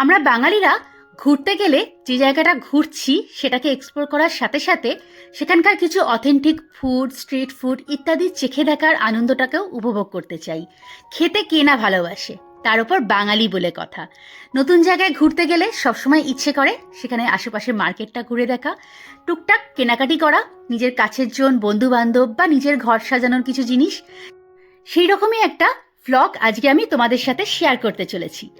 আমরা বাঙালিরা ঘুরতে গেলে যে জায়গাটা ঘুরছি সেটাকে এক্সপ্লোর করার সাথে সাথে সেখানকার কিছু অথেন্টিক ফুড স্ট্রিট ফুড ইত্যাদি চেখে দেখার আনন্দটাকেও উপভোগ করতে চাই। খেতে কে না ভালোবাসে? তার উপর বাঙালি বলে কথা। নতুন জায়গায় ঘুরতে গেলে সবসময় ইচ্ছে করে সেখানে আশেপাশের মার্কেটটা ঘুরে দেখা, টুকটাক কেনাকাটি করা, নিজের কাছের জন বন্ধু বান্ধব বা নিজের ঘর সাজানোর কিছু জিনিস। সেই রকমই একটা ভ্লগ আজকে আমি তোমাদের সাথে শেয়ার করতে চলেছি।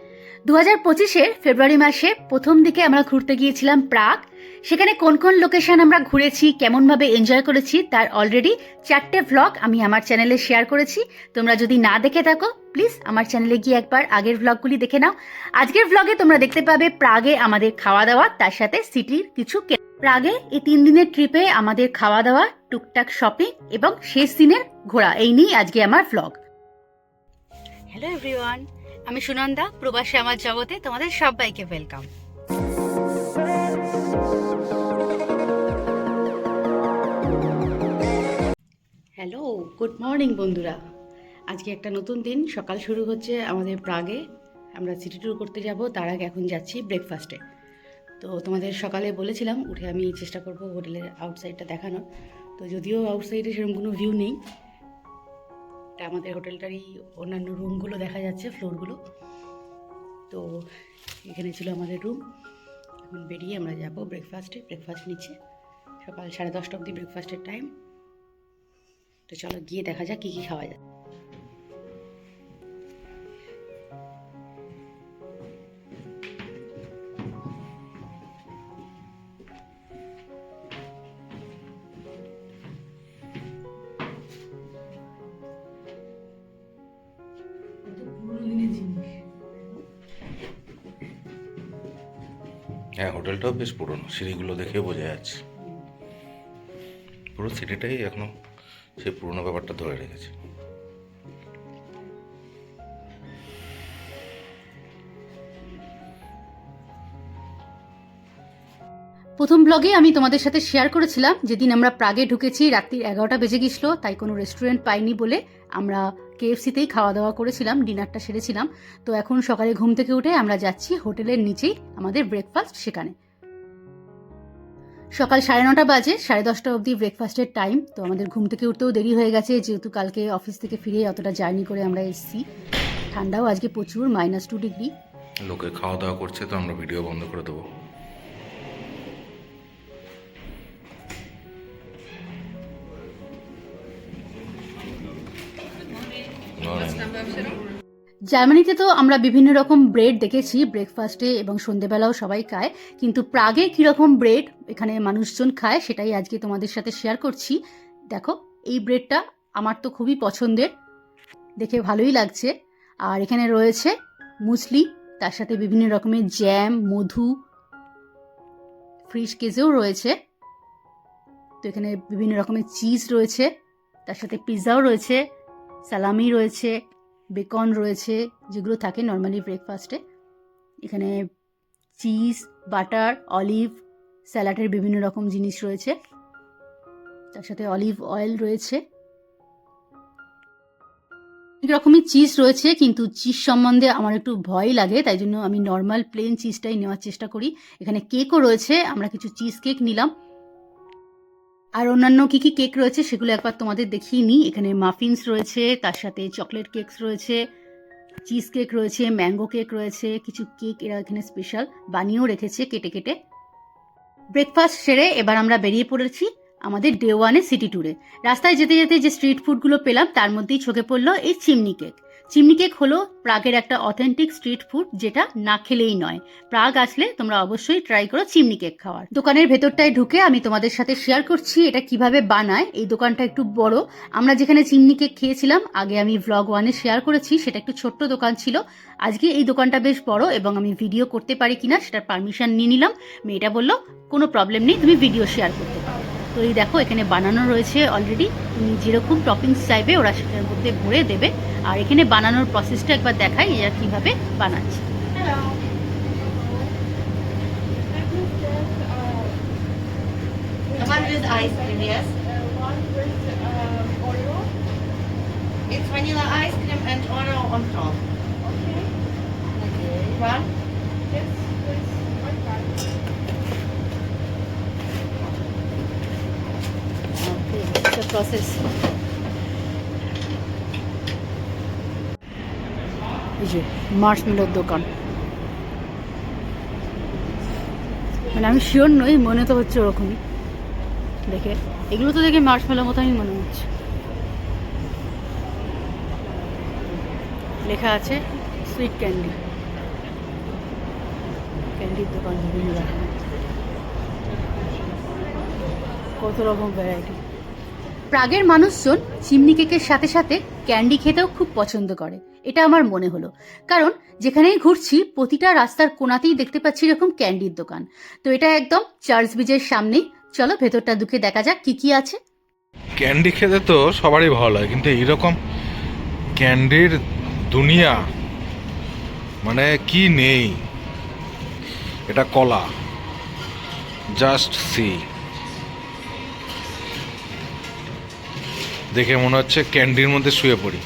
দু হাজার পঁচিশের ফেব্রুয়ারি মাসে প্রথম দিকে আমরা ঘুরতে গিয়েছিলাম প্রাগ। সেখানে কোন কোন লোকেশন আমরা ঘুরেছি, কেমনভাবে এনজয় করেছি, তার অলরেডি চারটে ভ্লগ আমি আমার চ্যানেলে শেয়ার করেছি। তোমরা যদি না দেখে থাকো প্লিজ আমার চ্যানেলে গিয়ে একবার আগের ভ্লগগুলি দেখে নাও। আজকের ভ্লগে তোমরা দেখতে পাবে প্রাগে আমাদের খাওয়া দাওয়া তার সাথে সিটির কিছু প্রাগে এই তিন দিনের ট্রিপে আমাদের খাওয়া দাওয়া টুকটাক শপিং এবং শেষ দিনের ঘোরা। এই নিয়েই আজকে আমার ভ্লগ হ্যালো এভরিওয়ান আমি সুনন্দা, প্রবাসী আমার জগতে তোমাদের সবাইকে ওয়েলকাম হ্যালো গুড মর্নিং বন্ধুরা। আজকে একটা নতুন দিন, সকাল শুরু হচ্ছে আমাদের প্রাগে আমরা সিটি ট্যুর করতে যাব, তার আগে এখন যাচ্ছি ব্রেকফাস্টে তো তোমাদের সকালে বলেছিলাম, উঠে আমি চেষ্টা করব হোটেলের আউটসাইডটা দেখানোর। তো যদিও আউটসাইডে সেরকম কোনো ভিউ নেই এটা আমাদের হোটেলটারই অন্যান্য রুমগুলো দেখা যাচ্ছে, ফ্লোরগুলো। তো এখানে ছিল আমাদের রুম। এখন বেরিয়ে আমরা যাব ব্রেকফাস্টে ব্রেকফাস্ট নিচ্ছে সকাল সাড়ে দশটা অবধি ব্রেকফাস্টের টাইম তো চলো গিয়ে দেখা যাক কী কী খাওয়া যায়। হ্যাঁ বেশ পুরনো, সিঁড়িগুলো দেখেও বোঝা যাচ্ছে। পুরো সিটিটাই এখনও সেই পুরনো ব্যাপারটা ধরে রেখেছে। প্রথম ব্লগে আমি তোমাদের সাথে শেয়ার করেছিলাম, যেদিন আমরা প্রাগে ঢুকেছি, রাত্রি এগারোটা বেজে গেছিল তাই কোনো রেস্টুরেন্ট পাইনি বলে আমরা কেএফসিতেই খাওয়া দাওয়া করেছিলাম ডিনারটা সেরেছিলাম। তো এখন সকালে ঘুম থেকে উঠে আমরা যাচ্ছি হোটেলের নিচেই, আমাদের ব্রেকফাস্ট সেখানে। সকাল সাড়ে নটা বাজে সাড়ে দশটা অবধি ব্রেকফাস্টের টাইম তো আমাদের ঘুম থেকে উঠতেও দেরি হয়ে গেছে যেহেতু কালকে অফিস থেকে ফিরে অতটা জার্নি করে আমরা এসেছি। ঠান্ডাও আজকে প্রচুর মাইনাস টু ডিগ্রি লোকে খাওয়া দাওয়া করছে তো আমরা ভিডিও বন্ধ করে দেবো। জার্মানিতে তো আমরা বিভিন্ন রকম ব্রেড দেখেছি ব্রেকফাস্টে এবং সন্ধেবেলাও সবাই খায়। কিন্তু প্রাগে কীরকম ব্রেড এখানে মানুষজন খায় সেটাই আজকে তোমাদের সাথে শেয়ার করছি। দেখো, এই ব্রেডটা আমার তো খুবই পছন্দের, দেখে ভালোই লাগছে। আর এখানে রয়েছে মুসলি, তার সাথে বিভিন্ন রকমের জ্যাম মধু ফ্রিজ কেজেও রয়েছে। তো এখানে বিভিন্ন রকমের চিজ রয়েছে, তার সাথে পিৎজাও রয়েছে সালামি রয়েছে। বেকন রয়েছে, যেগুলো থাকে নর্মালি ব্রেকফাস্টে এখানে চিজ বাটার অলিভ স্যালাডের বিভিন্ন রকম জিনিস রয়েছে। তার সাথে অলিভ অয়েল রয়েছে। অনেক রকমের চিজ রয়েছে, কিন্তু চিজ সম্বন্ধে আমার একটু ভয় লাগে, তাই জন্য আমি নর্মাল প্লেন চিজটাই নেওয়ার চেষ্টা করি। এখানে কেকও রয়েছে, আমরা কিছু চিজ কেক নিলাম। আর অন্যান্য কি কি কেক রয়েছে সেগুলো একবার তোমাদের দেখিয়ে নিই। এখানে মাফিনস রয়েছে, তার সাথে চকলেট কেকস রয়েছে চিজ কেক রয়েছে ম্যাঙ্গো কেক রয়েছে, কিছু কেক এরা এখানে স্পেশাল বানিয়েও রেখেছে কেটে কেটে। ব্রেকফাস্ট সেরে এবার আমরা বেরিয়ে পড়েছি আমাদের ডে ওয়ানে সিটি ট্যুরে রাস্তায় যেতে যেতে যে স্ট্রিট ফুডগুলো পেলাম, তার মধ্যেই চোখে পড়ল এই চিমনি কেক চিমনি কেক হলো প্রাগের একটা অথেন্টিক স্ট্রিট ফুড যেটা না খেলেই নয়। প্রাগ আসলে তোমরা অবশ্যই ট্রাই করো চিমনি কেক খাওয়ার। দোকানের ভেতরটায় ঢুকে আমি তোমাদের সাথে শেয়ার করছি এটা কীভাবে বানায়। এই দোকানটা একটু বড়। আমরা যেখানে চিমনি কেক খেয়েছিলাম, আগে আমি ভ্লগ ওয়ানে শেয়ার করেছি, সেটা একটু ছোট্ট দোকান ছিল। আজকে এই দোকানটা বেশ বড় এবং আমি ভিডিও করতে পারি কিনা সেটার পারমিশন নিয়ে নিলাম। মেয়েটা বলল, কোনো প্রবলেম নেই, তুমি ভিডিও শেয়ার করতে পারো। তো এই দেখো এখানে বানানো রয়েছে অলরেডি তুমি যেরকম টপিংস চাইবে ওরা সেটার মধ্যে ভরে দেবে আর এখানে বানানোর প্রসেসটা একবার দেখাই এরা কীভাবে বানাচ্ছে one with ice cream, yes. It's vanilla ice cream and Oreo on top. Okay. Okay. One? Yes. এই যে মার্শমেলোর দোকান। মানে আমি শিওর নই, মনে তো হচ্ছে ওরকমই। দেখে, এগুলো তো দেখে মার্শমেলোর মতনই মনে হচ্ছে। লেখা আছে সুইট ক্যান্ডি ক্যান্ডির দোকান, বিভিন্ন। রকম কত রকম ভ্যারাইটি প্রাগের মানুষজন চিমনি কেকের সাথে সাথে ক্যান্ডি খেতেও খুব পছন্দ করে। এটা আমার মনে হলো। কারণ যেখানেই ঘুরছি, প্রতিটা রাস্তার কোনাতেই দেখতে পাচ্ছি এরকম ক্যান্ডির দোকান। তো এটা একদম চার্চ ব্রিজের সামনেই। চলো ভেতরটা ঢুকে দেখা যাক কি কি আছে। ক্যান্ডি খেতে তো সবারই ভালো লাগে, কিন্তু এইরকম ক্যান্ডির দুনিয়া মানে কি নেই? এটা কলা। জাস্ট সি দেখে মনে হচ্ছে ক্যান্ডির মধ্যে শুয়ে পড়ি।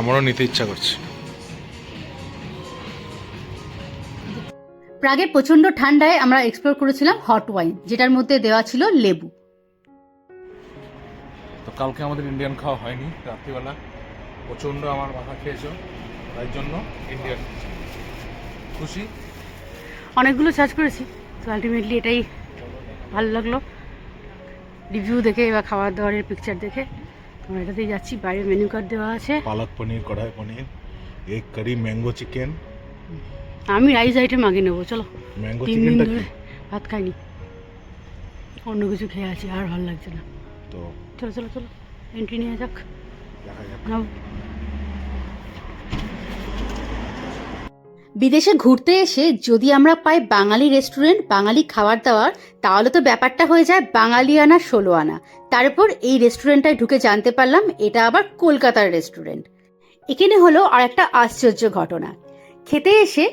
আমারও নিতে ইচ্ছা করছে। প্রাগের প্রচণ্ড ঠান্ডায় আমরা এক্সপ্লোর করেছিলাম হট ওয়াইন যেটার মধ্যে দেওয়া ছিল লেবু। তো কালকে আমাদের ইন্ডিয়ান খাওয়া হয়নি রাত্রিবেলা। প্রচণ্ড আমার মাথা খেয়েছো তাই জন্য ইন্ডিয়ান খুশি? অনেকগুলো সার্চ করেছি তো আলটিমেটলি এটাই ভালো লাগল। রিভিউ দেখে বা খাবার দাবারের পিকচার দেখে। আমরা এটাতেই যাচ্ছি। বাইরে মেনু কার্ড দেওয়া আছে। Palak paneer kadai paneer egg curry mango chicken আমি রাইস আইটেম আগে নেব চলো। ম্যাঙ্গো তিন দিন ধরে ভাত খাইনি। অন্য কিছু খেয়ে আছি আর ভালো লাগছে না। তো চলো চলো চলো। এন্ট্রি নিয়ে যাক। দেখা যাক। বিদেশে ঘুরতে এসে যদি আমরা পাই বাঙালি রেস্টুরেন্ট বাঙালি খাবার দাবার, তাহলে তো ব্যাপারটা হয়ে যায় বাঙালি আনা, ষোলো আনা। তারপর এই রেস্টুরেন্টটায় ঢুকে জানতে পারলাম এটা আবার কলকাতার রেস্টুরেন্ট এখানে হলো আর একটা আশ্চর্য ঘটনা। খেতে এসে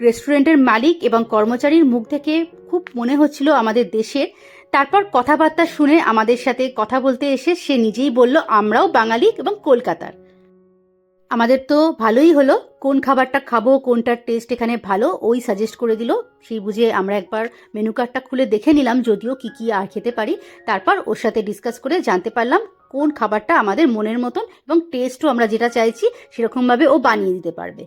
রেস্টুরেন্টের মালিক এবং কর্মচারীর মুখ থেকে খুব মনে হচ্ছিল আমাদের দেশের। তারপর কথাবার্তা শুনে আমাদের সাথে কথা বলতে এসে সে নিজেই বলল, আমরাও বাঙালি এবং কলকাতার। আমাদের তো ভালোই হলো। কোন খাবারটা খাব, কোনটার টেস্ট এখানে ভালো, ওই সাজেস্ট করে দিল। সেই বুঝে আমরা একবার মেনু কার্ডটা খুলে দেখে নিলাম, যদিও কি কি আর খেতে পারি। তারপর ওর সাথে ডিসকাস করে জানতে পারলাম কোন খাবারটা আমাদের মনের মতন এবং টেস্টও আমরা যেটা চাইছি, সেরকমভাবে ও বানিয়ে দিতে পারবে।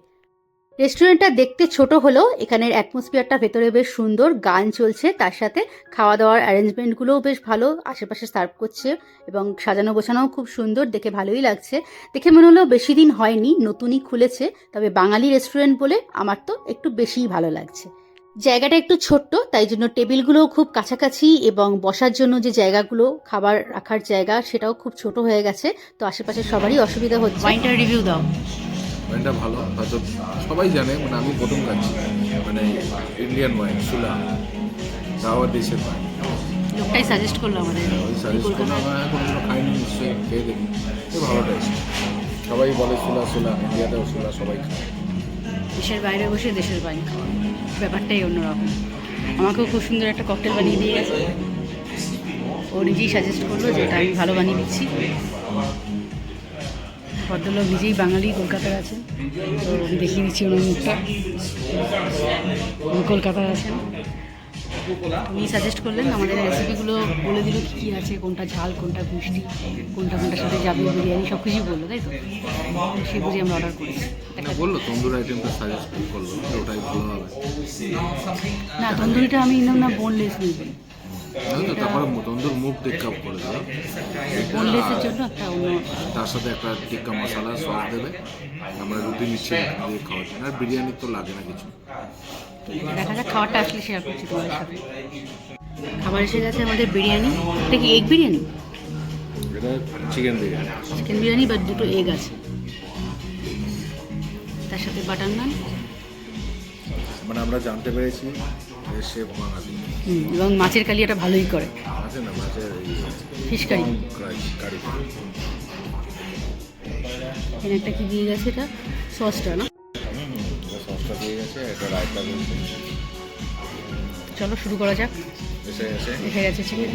রেস্টুরেন্টটা দেখতে ছোট হলেও এখানের অ্যাটমসফিয়ারটা ভেতরে বেশ সুন্দর, গান চলছে, তার সাথে খাওয়া দাওয়ার অ্যারেঞ্জমেন্টগুলোও বেশ ভালো, আশেপাশে সার্ভ করছে এবং সাজানো গোছানোও খুব সুন্দর, দেখে ভালোই লাগছে। দেখে মনে হলো বেশি দিন হয়নি, নতুনই খুলেছে, তবে বাঙালি রেস্টুরেন্ট বলে আমার তো একটু বেশিই ভালো লাগছে। জায়গাটা একটু ছোট্ট, তাই জন্য টেবিলগুলোও খুব কাছাকাছি এবং বসার জন্য যে জায়গাগুলো, খাবার রাখার জায়গা, সেটাও খুব ছোট হয়ে গেছে, তো আশেপাশে সবারই অসুবিধা হচ্ছে। রিভিউ দাও। ওয়াইনটা ভালো। হয়তো সবাই জানে মানে আমি প্রথম খাচ্ছি মানে ইন্ডিয়ান ওয়াইন সুলা আবার দেশের ওয়াইন লোকটাই সাজেস্ট করল আমাদের। খাইনি নিশ্চয়ই খেয়ে দেখি। খুব ভালো টেস্ট সবাই বলে সুলা সুলা ইন্ডিয়াতেও সুলা সবাই খায়। দেশের বাইরে বসে দেশের বাইরে খাওয়া। ব্যাপারটাই অন্যরকম। আমাকেও খুব সুন্দর একটা ককটেল বানিয়ে দিয়ে গেছে। ও নিজেই সাজেস্ট করল যে এটা আমি ভালো বানিয়ে দিচ্ছি। ভদ্রলোক নিজেই বাঙালি কলকাতায় আছেন। তো দেখিয়ে দিচ্ছি ওনার মুখটা। উনি কলকাতায় আছেন। উনি সাজেস্ট করলেন আমাদের রেসিপিগুলো বলে দিল কী কী আছে কোনটা ঝাল কোনটা মিষ্টি কোনটা কোনটার সাথে যাবে বিরিয়ানি সব কিছুই বলল তাই তো? সে বুঝে আমরা অর্ডার করেছি। না বলল তন্দুর আইটেমটা সাজেস্ট করল ওটাই ভালো হবে। না তন্দুরিটা আমি নিলাম না বোনলেস নিই। হয়তো তারপরে তন্দুর মুখ টিক্কা করে দেবে বোনলেসের জন্য একটা তার সাথে একটা টিক্কা মশলা সস দেবে। আমরা রুটি মিষ্টি দিয়ে খাওয়াচ্ছি আর বিরিয়ানি তো লাগে না কিছু। দেখা যাক খাবারটা আসলে শেয়ার করছি তোমাদের সাথে। খাবার এসে গেছে আমাদের বিরিয়ানি। এটা কি এগ বিরিয়ানি? এটা চিকেন বিরিয়ানি। চিকেন বিরিয়ানি বা দুটো এগ আছে। তার সাথে বাটার নান মানে আমরা জানতে পেরেছি শেফ বাঙালি হুম, এবং মাছের কালিয়াটা ভালোই করে। আছে না মাছের ফিশ কারি। কারি এখানে একটা কি দিয়ে গেছে এটা? সসটা না? সসটা দিয়ে গেছে এটা রায়তা রয়েছে চলো শুরু করা যাক। এসে গেছে। এসে গেছে চিকেন।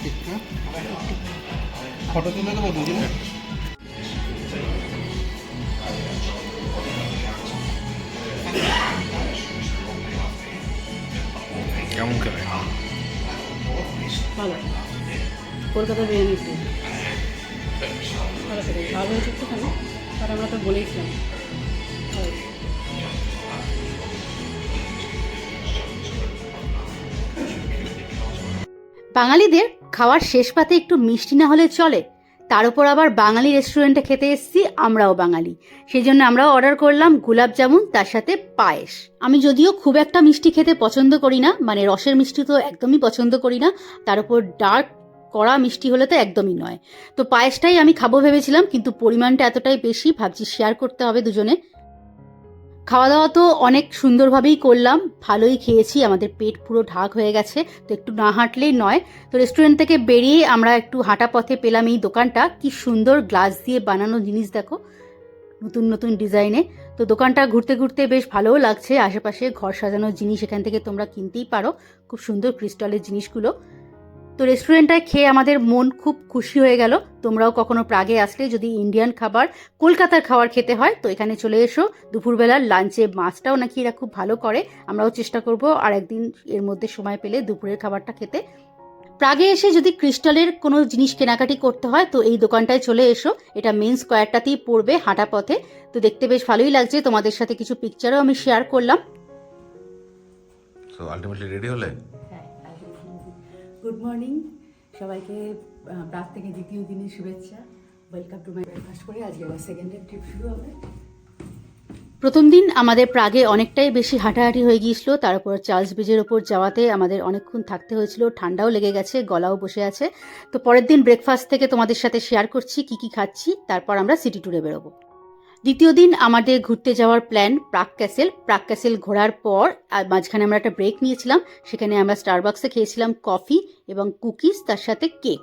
টিক্কা। ফটো তুলে দেবো দুজনে? কেমন ভালো। কলকাতা বিরিয়ানি একটু। ভালো ভালো হয়েছে একটুখানি আর আমরা তো বলেইছিলাম। বাঙালিদের খাওয়ার শেষ পাতে একটু মিষ্টি না হলে চলে। তার উপর আবার বাঙালি রেস্টুরেন্টে খেতে এসেছি, আমরাও বাঙালি। সেই জন্য আমরাও অর্ডার করলাম গোলাপ জামুন, তার সাথে পায়েস। আমি যদিও খুব একটা মিষ্টি খেতে পছন্দ করি না মানে রসের মিষ্টি তো একদমই পছন্দ করি না, তার উপর ডার্ক কড়া মিষ্টি হলে তো একদমই নয়। তো পায়েসটাই আমি খাব ভেবেছিলাম, কিন্তু পরিমাণটা এতটাই বেশি, ভাবছি শেয়ার করতে হবে দুজনে। খাওয়া দাওয়া তো অনেক সুন্দরভাবেই করলাম। ভালোই খেয়েছি, আমাদের পেট পুরো ঢাক হয়ে গেছে। তো একটু না হাঁটলেই নয়। তো রেস্টুরেন্ট থেকে বেরিয়ে আমরা একটু হাঁটা পথে পেলাম এই দোকানটা। কি সুন্দর গ্লাস দিয়ে বানানো জিনিস দেখো, নতুন নতুন ডিজাইনে তো দোকানটা ঘুরতে ঘুরতে বেশ ভালোও লাগছে। আশেপাশে ঘর সাজানোর জিনিস এখান থেকে তোমরা কিনতেই পারো। খুব সুন্দর ক্রিস্টালের জিনিসগুলো। তো রেস্টুরেন্টটায় খেয়ে আমাদের মন খুব খুশি হয়ে গেল। তোমরাও কখনো প্রাগে আসলে যদি ইন্ডিয়ান খাবার কলকাতার খাবার খেতে হয়, তো এখানে চলে এসো। দুপুরবেলার লাঞ্চে মাছটাও নাকি এরা খুব ভালো করে। আমরাও চেষ্টা করব আর একদিন এর মধ্যে সময় পেলে দুপুরের খাবারটা খেতে। প্রাগে এসে যদি ক্রিস্টালের কোনো জিনিস কেনাকাটি করতে হয়, তো এই দোকানটায় চলে এসো। এটা মেন স্কোয়ারটাতেই পড়বে হাঁটা পথে। তো দেখতে বেশ ভালোই লাগছে। তোমাদের সাথে কিছু পিকচারও আমি শেয়ার করলাম। তো আলটিমেটলি রেডি হলে? গুড মর্নিং সবাইকে প্রাগ থেকে দ্বিতীয় দিনের শুভেচ্ছা। ওয়েলকাম টু মাই ব্রেকফাস্ট করে আজকে আবার সেকেন্ড ট্রিপ শুরু হবে। প্রথম দিন আমাদের প্রাগে অনেকটাই বেশি হাঁটাহাঁটি হয়ে গিয়েছিল তার উপর চার্লস ব্রিজের ওপর যাওয়াতে আমাদের অনেকক্ষণ থাকতে হয়েছিল, ঠান্ডাও লেগে গেছে, গলাও বসে আছে। তো পরের দিন ব্রেকফাস্ট থেকে তোমাদের সাথে শেয়ার করছি, কি কি খাচ্ছি, তারপর আমরা সিটি ট্যুরে বেরোবো। দ্বিতীয় দিন আমাদের ঘুরতে যাওয়ার প্ল্যান প্রাক ক্যাসেল। প্রাক ক্যাসেল ঘোরার পর আর মাঝখানে আমরা একটা ব্রেক নিয়েছিলাম। সেখানে আমরা স্টারবাক্সে খেয়েছিলাম কফি এবং কুকিজ তার সাথে কেক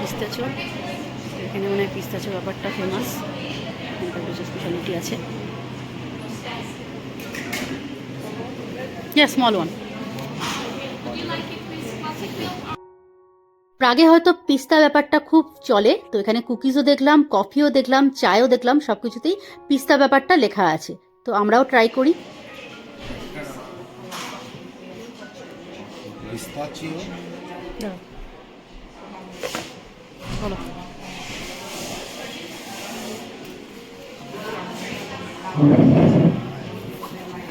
পিস্তাচো এখানে মনে হয় পিস্তাচো ব্যাপারটা ফেমাস স্পেশালিটি আছে। স্মল ওয়ান প্রাগে হয়তো পিস্তা ব্যাপারটা খুব চলে তো এখানে কুকিজও দেখলাম কফিও দেখলাম চায়ও দেখলাম সব কিছুতেই পিস্তা ব্যাপারটা লেখা আছে। তো আমরাও ট্রাই করি।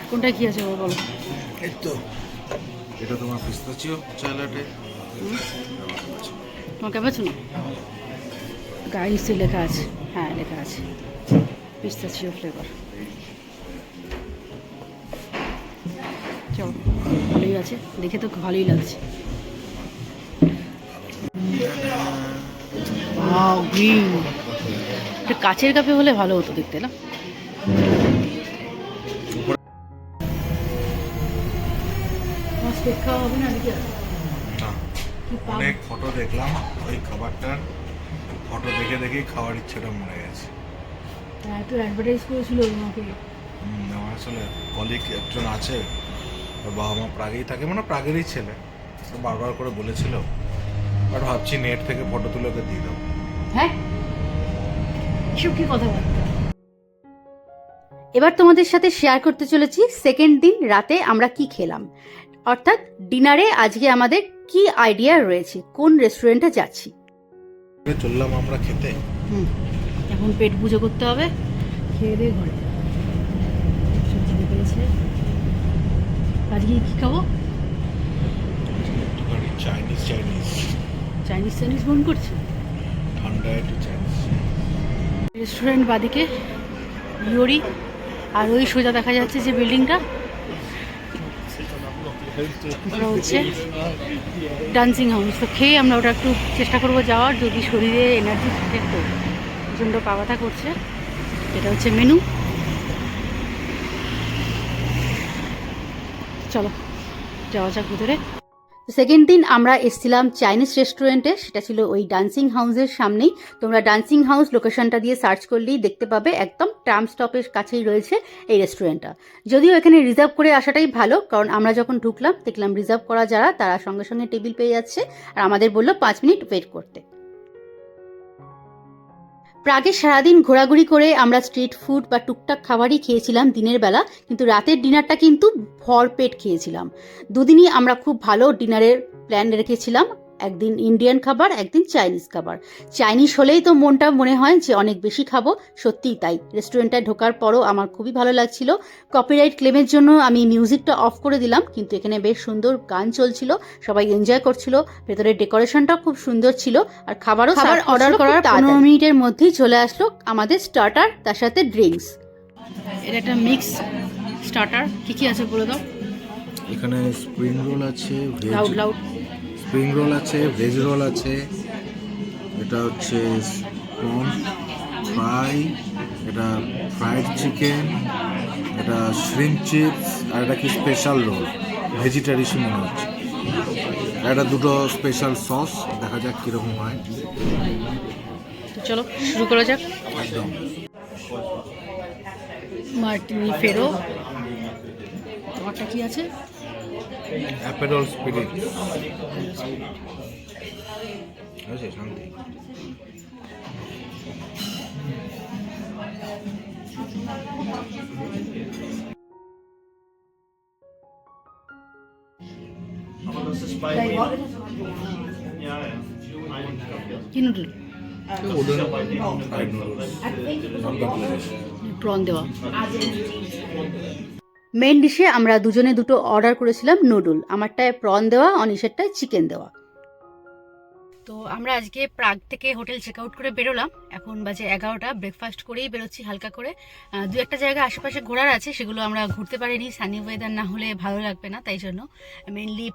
কোনটা কি আছে বলো এই তো। এটা তোমার পিস্তাচিও চা তোমাকে পাচ্ছ না গায়ে লেখা আছে। হ্যাঁ লেখা আছে। পিস্তাচিও ফ্লেভার চলো ভালোই আছে। দেখে তো ভালোই লাগছে। কাচের কাপে হলে ভালো হতো দেখতে না? খাওয়া হবে না নাকি? অনেক ফটো দেখলাম ওই খাবারটার ফটো দেখে দেখেই খাওয়ার ইচ্ছেটা মরে গেছে। তো অ্যাডভার্টাইজ করেছিল তোমাকে? আমার আসলে কলিগ একজন আছে ওর বাবা মা প্রাগেই থাকে মানে প্রাগেরই ছেলে বারবার করে বলেছিল বাট ভাবছি নেট থেকে ফটো তুলে ওকে দিয়ে দেবো। হ্যাঁ? এসব কি কথাবার্তা এবার তোমাদের সাথে শেয়ার করতে চলেছি সেকেন্ড দিন রাতে আমরা কি খেলাম। অর্থাৎ ডিনারে আজকে আমাদের কি আইডিয়া রয়েছে? কোন রেস্টুরেন্টে যাচ্ছি? চললাম আমরা খেতে। এখন পেট পুজো করতে হবে। খেয়ে দিয়ে ঘরে। সবজি পেয়েছে আজকে কি খাব? চাইনিজ চাইনিজ চাইনিজ চাইনিজ মন করছে? ঠান্ডা একটু চাইনিজ রেস্টুরেন্ট বাদিকে ইয়োরি আর ওই সোজা দেখা যাচ্ছে যে বিল্ডিংটা হচ্ছে ডান্সিং হাউস তো খেয়ে আমরা ওটা একটু চেষ্টা করব যাওয়ার। যদি শরীরে এনার্জি থাকে তো প্রচণ্ড পাওয়াটা করছে। এটা হচ্ছে মেনু চলো, যাওয়া যাক ভিতরে। সেকেন্ড দিন আমরা এসেছিলাম চাইনিজ রেস্টুরেন্টে, সেটা ছিল ওই ডান্সিং হাউসের সামনেই। তোমরা ডান্সিং হাউস লোকেশনটা দিয়ে সার্চ করলেই দেখতে পাবে একদম ট্রাম স্টপের কাছেই রয়েছে এই রেস্টুরেন্টটা। যদিও এখানে রিজার্ভ করে আসাটাই ভালো, কারণ আমরা যখন ঢুকলাম, দেখলাম রিজার্ভ করা যারা, তারা সঙ্গে সঙ্গে টেবিল পেয়ে যাচ্ছে। আর আমাদের বলল, পাঁচ মিনিট ওয়েট করতে। প্রাগে সারাদিন ঘোরাঘুরি করে আমরা স্ট্রিট ফুড বা টুকটাক খাবারই খেয়েছিলাম দিনের বেলা, কিন্তু রাতের ডিনারটা কিন্তু ভরপেট খেয়েছিলাম। দুদিনই আমরা খুব ভালো ডিনারের প্ল্যান রেখেছিলাম। একদিন ইন্ডিয়ান খাবার একদিন চাইনিজ খাবার। চাইনিজ হলেই তো মনটা মনে হয় যে অনেক বেশি খাব। সত্যিই তাই। রেস্টুরেন্টটায় ঢোকার পরও আমার খুবই ভালো লাগছিল। কপিরাইট ক্লেমের জন্য আমি মিউজিকটা অফ করে দিলাম কিন্তু এখানে বেশ সুন্দর গান চলছিল সবাই এনজয় করছিল। ভেতরের ডেকোরেশনটাও খুব সুন্দর ছিল আর খাবারও খাবার অর্ডার করার পনেরো মিনিটের মধ্যেই চলে আসলো আমাদের স্টার্টার তার সাথে ড্রিঙ্কস এটা একটা মিক্স স্টার্টার কি কি আছে বলে দাও? এখানে স্প্রিং রোল আছে লাউড লাউড স্প্রিং রোল আছে ভেজ রোল আছে এটা হচ্ছে প্রন ফ্রাই এটা ফ্রাইড চিকেন এটা শ্রিম চিপস আর এটা কি স্পেশাল রোল ভেজিটারিস মনে হচ্ছে। এটা দুটো স্পেশাল সস দেখা যাক কীরকম হয়। চলো শুরু করা যাক। একদম। মার্টিনি ফেরো। তোমারটা কি আছে? অ্যাপেরল স্পিরিট আছে শান্তি কি নুডল প্রন দেওয়া মেন ডিশে আমরা দুজনে দুটো অর্ডার করেছিলাম নুডল আমারটায় প্রন দেওয়া, অনিশেরটায় চিকেন দেওয়া। তো আমরা আজকে প্রাগ থেকে হোটেল চেক আউট করে বেরোলাম। এখন বাজে এগারোটা ব্রেকফাস্ট করেই বেরোচ্ছি হালকা করে। দু একটা জায়গা আশেপাশে ঘোরার আছে, সেগুলো আমরা ঘুরতে পারিনি। সানি ওয়েদার না হলে ভালো লাগবে না, তাই জন্য। মেনলি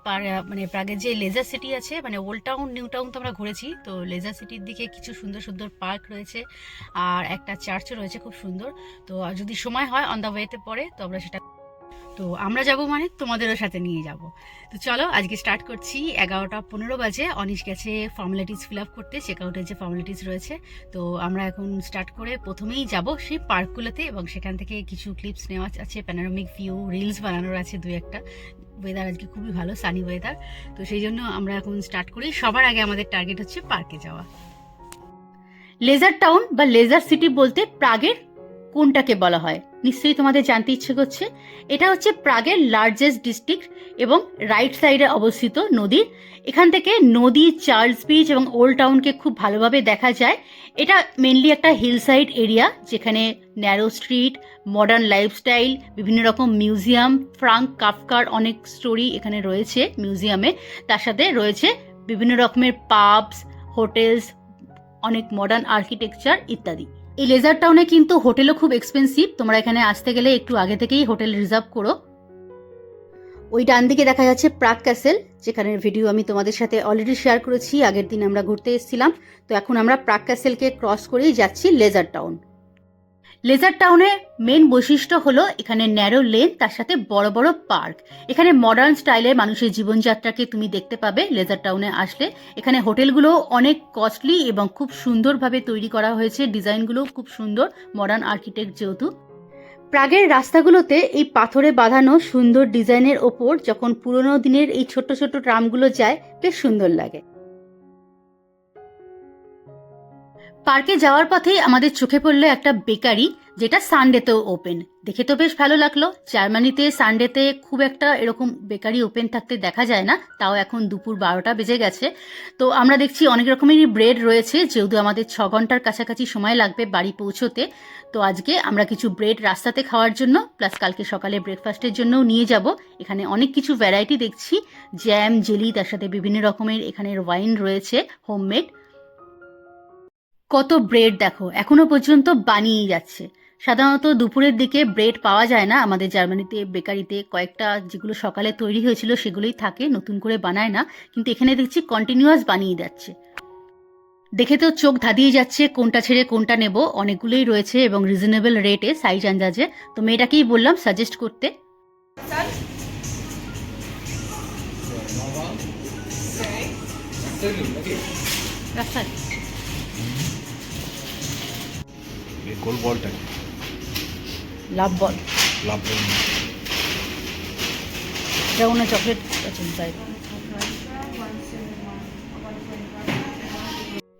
মানে প্রাগের যে লেজার সিটি আছে মানে ওল্ড টাউন নিউ টাউন তো আমরা ঘুরেছি। তো লেজার সিটির দিকে কিছু সুন্দর সুন্দর পার্ক রয়েছে। আর একটা চার্চও রয়েছে, খুব সুন্দর। তো যদি সময় হয় অন দ্য ওয়েতে পড়ে তো আমরা সেটা তো আমরা যাব মানে তোমাদেরও সাথে নিয়ে যাব। তো চলো, আজকে স্টার্ট করছি এগারোটা পনেরো বাজে। অনিশ গেছে ফর্মালিটিস ফিল আপ করতে চেক আউটের যে ফর্মালিটিস রয়েছে। তো আমরা এখন স্টার্ট করে প্রথমেই যাব সেই পার্কগুলোতে এবং সেখান থেকে কিছু ক্লিপস নেওয়া আছে প্যানারোমিক ভিউ রিলস বানানোর আছে দু একটা। ওয়েদার আজকে খুবই ভালো সানি ওয়েদার তো সেই জন্য আমরা এখন স্টার্ট করি। সবার আগে আমাদের টার্গেট হচ্ছে পার্কে যাওয়া। লেজার টাউন বা লেজার সিটি বলতে প্রাগের কোনটাকে বলা হয়? নিশ্চয়ই তোমাদের জানতে ইচ্ছে করছে। এটা হচ্ছে প্রাগের লার্জেস্ট ডিস্ট্রিক্ট এবং রাইট সাইডে অবস্থিত নদীর এখান থেকে নদী, চার্লস বিচ এবং ওল্ড টাউনকে খুব ভালোভাবে দেখা যায়। এটা মেনলি একটা হিল সাইড এরিয়া যেখানে ন্যারো স্ট্রিট মডার্ন লাইফস্টাইল বিভিন্ন রকম মিউজিয়াম ফ্রাঙ্ক কাফকার অনেক স্টোরি এখানে রয়েছে মিউজিয়ামে তার সাথে রয়েছে বিভিন্ন রকমের পাবস হোটেলস অনেক মডার্ন আর্কিটেকচার ইত্যাদি। এই লেজার টাউনে কিন্তু হোটেলও খুব এক্সপেন্সিভ তোমরা এখানে আসতে গেলে একটু আগে থেকেই হোটেল রিজার্ভ করো। ওই ডান দিকে দেখা যাচ্ছে প্রাক ক্যাসেল যেখানের ভিডিও আমি তোমাদের সাথে অলরেডি শেয়ার করেছি। আগের দিন আমরা ঘুরতে এসেছিলাম। তো এখন আমরা প্রাক ক্যাসেলকে ক্রস করেই যাচ্ছি লেজার টাউন লেজার টাউনের মেন বৈশিষ্ট্য হলো এখানে ন্যারো লেন তার সাথে বড় বড় পার্ক এখানে মডার্ন স্টাইলের মানুষের জীবনযাত্রাকে তুমি দেখতে পাবে লেজার টাউনে আসলে। এখানে হোটেলগুলো অনেক কস্টলি এবং খুব সুন্দরভাবে তৈরি করা হয়েছে। ডিজাইনগুলো খুব সুন্দর মডার্ন আর্কিটেক্ট যেহেতু। প্রাগের রাস্তাগুলোতে এই পাথরে বাঁধানো সুন্দর ডিজাইনের ওপর যখন পুরনো দিনের এই ছোট ছোট ট্রামগুলো যায়, বেশ সুন্দর লাগে। পার্কে যাওয়ার পথেই আমাদের চোখে পড়ল একটা বেকারি, যেটা সানডেতেও ওপেন দেখে তো বেশ ভালো লাগল। জার্মানিতে সানডেতে খুব একটা এরকম বেকারি ওপেন থাকতে দেখা যায় না। তাও এখন দুপুর বারোটা বেজে গেছে। তো আমরা দেখছি অনেক রকমেরই ব্রেড রয়েছে, যেহেতু আমাদের ছ ঘণ্টার কাছাকাছি সময় লাগবে বাড়ি পৌঁছোতে। তো আজকে আমরা কিছু ব্রেড রাস্তাতে খাওয়ার জন্য প্লাস কালকে সকালে ব্রেকফাস্টের জন্যও নিয়ে যাব। এখানে অনেক কিছু ভ্যারাইটি দেখছি। জ্যাম জেলি তার সাথে বিভিন্ন রকমের এখানের ওয়াইন রয়েছে হোমমেড কত ব্রেড দেখো এখনও পর্যন্ত বানিয়েই যাচ্ছে। সাধারণত দুপুরের দিকে ব্রেড পাওয়া যায় না আমাদের জার্মানিতে বেকারিতে কয়েকটা যেগুলো সকালে তৈরি হয়েছিল সেগুলোই থাকে নতুন করে বানায় না কিন্তু এখানে দেখছি কন্টিনিউয়াস বানিয়ে যাচ্ছে। দেখে তো চোখ ধাঁধিয়ে যাচ্ছে কোনটা ছেড়ে কোনটা নেব অনেকগুলোই রয়েছে এবং রিজনেবল রেটে সাইজ আন্দাজে। তো মেয়েটাকেই বললাম সাজেস্ট করতে। রাস্তায় এই গোল বলটা কি? লাভ বল লাভ বল এটা মনে চকলেট আছে তাই।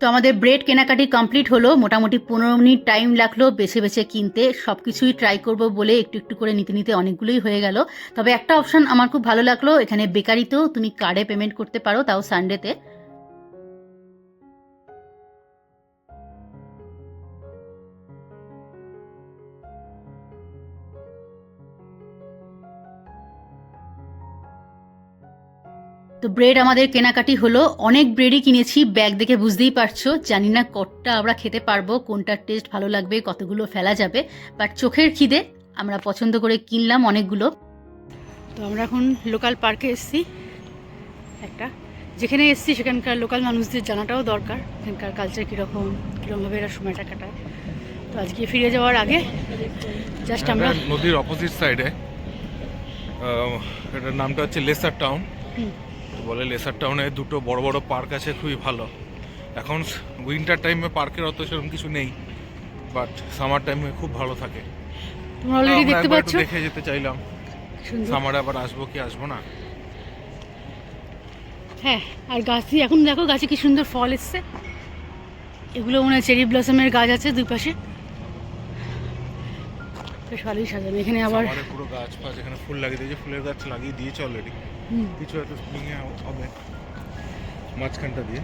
তো আমাদের ব্রেড কেনাকাটি কমপ্লিট হলো মোটামুটি পনেরো মিনিট টাইম লাগল বেছে বেছে কিনতে। সব কিছুই ট্রাই করব বলে একটু একটু করে নিতে নিতে অনেকগুলোই হয়ে গেল। তবে একটা অপশন আমার খুব ভালো লাগল এখানে বেকারিতেও তুমি কার্ডে পেমেন্ট করতে পারো তাও সানডেতে তো ব্রেড আমাদের কেনাকাটি হলো। অনেক ব্রেডই কিনেছি ব্যাগ দেখে বুঝতেই পারছ। জানি না কতটা আমরা খেতে পারব কোনটার টেস্ট ভালো লাগবে কতগুলো ফেলা যাবে। বাট চোখের খিদে আমরা পছন্দ করে কিনলাম অনেকগুলো। তো আমরা এখন লোকাল পার্কে এসেছি। একটা যেখানে এসেছি সেখানকার লোকাল মানুষদের জানাটাও দরকার। এখানকার কালচার কীরকম কীরকমভাবে এরা সময়টা কাটায়। তো আজকে ফিরে যাওয়ার আগে জাস্ট আমরা নদীর অপোজিট সাইডে এটার নামটা হচ্ছে লেসার টাউন। বলে লেসার টাউনে দুটো বড় বড় পার্ক আছে খুবই ভালো। এখন উইন্টার টাইমে পার্কের অত সেরকম কিছু নেই বাট সামার টাইমে খুব ভালো থাকে। তোমরা অলরেডি দেখতে পাচ্ছ? দেখে যেতে চাইলাম। সামারে আবার আসব কি আসব না? হ্যাঁ আর গাছই এখন দেখো গাছে কি সুন্দর ফল এসছে। এগুলো মনে হয় চেরি ব্লসমের গাছ আছে দুই পাশে। ভালোই সাজানো এখানে আবার পুরো গাছ ফাছ এখানে ফুল লাগিয়ে দিয়েছে ফুলের গাছ লাগিয়ে দিয়েছে অলরেডি কিছু হয়তো স্প্রিংয়ে হবে। মাঝখানটা দিয়ে।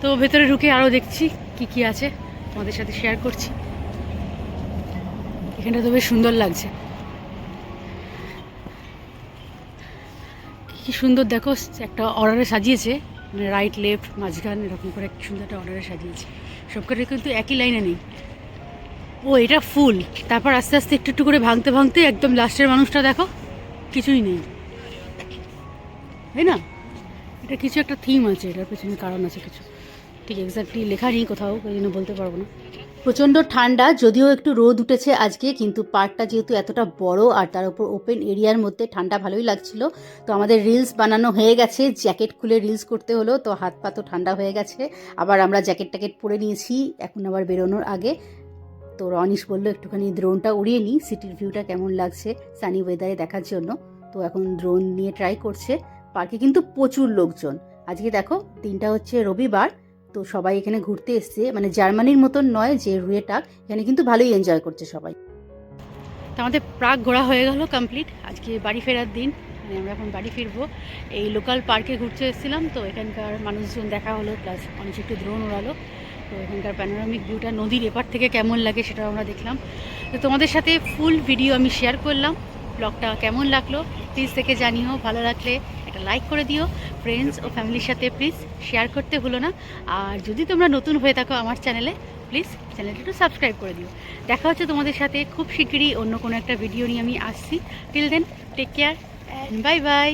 তো ভেতরে ঢুকে আরও দেখছি কি কি আছে তোমাদের সাথে শেয়ার করছি। এখানটা তো বেশ সুন্দর লাগছে। কি সুন্দর দেখো একটা অর্ডারে সাজিয়েছে মানে রাইট লেফট মাঝখান এরকম করে কি সুন্দর একটা অর্ডারে সাজিয়েছে। সবকটা কিন্তু একই লাইনে নেই। ও, এটা ফুল। তারপর আস্তে আস্তে একটু একটু করে ভাঙতে ভাঙতে একদম লাস্টের মানুষটা দেখো, কিছুই নেই। তাই না? এটা কিছু একটা থিম আছে, এটার পেছনে কারণ আছে কিছু। ঠিক এক্স্যাক্টলি লেখা নেই কোথাও ওই জন্য বলতে পারব না। প্রচণ্ড ঠান্ডা, যদিও একটু রোদ উঠেছে আজকে, কিন্তু পার্কটা যেহেতু এতটা বড় আর তার উপর ওপেন এরিয়ার মধ্যে ঠান্ডা ভালোই লাগছিল, তো আমাদের রিলস বানানো হয়ে গেছে জ্যাকেট খুলে রিলস করতে হলো, তো হাত পা তো ঠান্ডা হয়ে গেছে। আবার আমরা জ্যাকেট ট্যাকেট পরে নিয়েছি, এখন আবার বেরোনোর আগে। তো রনিশ বলল, একটুখানি ড্রোনটা উড়িয়ে নিই সিটির ভিউটা কেমন লাগছে সানি ওয়েদারে দেখার জন্য। তো এখন ড্রোন নিয়ে ট্রাই করছে পার্কে কিন্তু প্রচুর লোকজন। আজকে দেখো দিনটা হচ্ছে রবিবার, তো সবাই এখানে ঘুরতে এসছে মানে জার্মানির মতন নয় যে রুয়েটাক এখানে কিন্তু ভালোই এনজয় করছে সবাই। তো আমাদের প্রাক ঘোরা হয়ে গেল কমপ্লিট আজকে বাড়ি ফেরার দিন মানে আমরা এখন বাড়ি ফিরবো। এই লোকাল পার্কে ঘুরতে এসেছিলাম, তো এখানকার মানুষজন দেখা হলো প্লাস অনেক একটু দ্রোণ উড়ালো। তো এখানকার প্যানোরামিক ভিউটা নদীর এপার থেকে কেমন লাগে সেটাও আমরা দেখলাম। তো তোমাদের সাথে ফুল ভিডিও আমি শেয়ার করলাম। ব্লগটা কেমন লাগল প্লিজ থেকে জানিও, ভালো লাগলে একটা লাইক করে দিও। ফ্রেন্ডস ও ফ্যামিলির সাথে প্লিজ শেয়ার করতে ভুলো না। আর যদি তোমরা নতুন হয়ে থাকো আমার চ্যানেলে প্লিজ চ্যানেলটা একটু সাবস্ক্রাইব করে দিও। দেখা হচ্ছে তোমাদের সাথে খুব শিগগিরই অন্য কোনো একটা ভিডিও নিয়ে আমি আসছি। Till then take care and bye bye